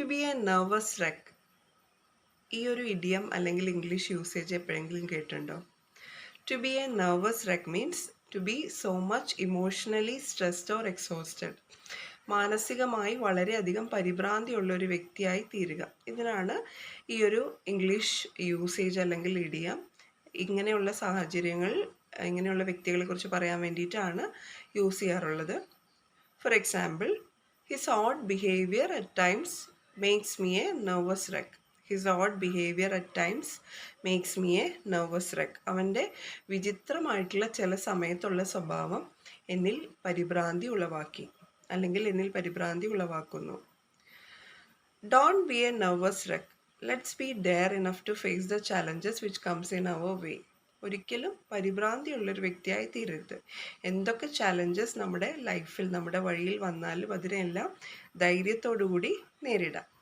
To be a nervous wreck ഈ ഒരു idiom അല്ലെങ്കിൽ ഇംഗ്ലീഷ് യൂസേജ് എപ്പോഴെങ്കിലും കേട്ടിട്ടുണ്ടോ? To be a nervous wreck means to be so much emotionally stressed or exhausted മാനസികമായി വളരെയധികം പരിഭ്രാന്തിയുള്ള ഒരു വ്യക്തിയായി തീരുക. ഇതിനാണ് ഈ ഒരു ഇംഗ്ലീഷ് യൂസേജ് അല്ലെങ്കിൽ ഇഡിയം ഇങ്ങനെയുള്ള സാഹചര്യങ്ങൾ ഇങ്ങനെയുള്ള വ്യക്തികളെ കുറിച്ച് പറയാൻ വേണ്ടിയിട്ടാണ് യൂസ് ചെയ്യാറുള്ളത്. For example his odd behaviour at times makes me a nervous wreck. His odd behaviour at times makes me a nervous wreck അവന്റെ വിചിത്രമായിട്ടുള്ള ചില സമയത്തുള്ള സ്വഭാവം എന്നിൽ പരിഭ്രാന്തി ഉളവാക്കി അല്ലെങ്കിൽ എന്നിൽ പരിഭ്രാന്തി ഉളവാക്കുന്നു. Don't be a nervous wreck let's be dare enough to face the challenges which comes in our way ഒരിക്കലും പരിഭ്രാന്തിയുള്ളൊരു വ്യക്തിയായി തീരരുത്. എന്തൊക്കെ ചലഞ്ചസ് നമ്മുടെ ലൈഫിൽ നമ്മുടെ വഴിയിൽ വന്നാലും അതിനെല്ലാം ധൈര്യത്തോടു കൂടി നേരിടാം.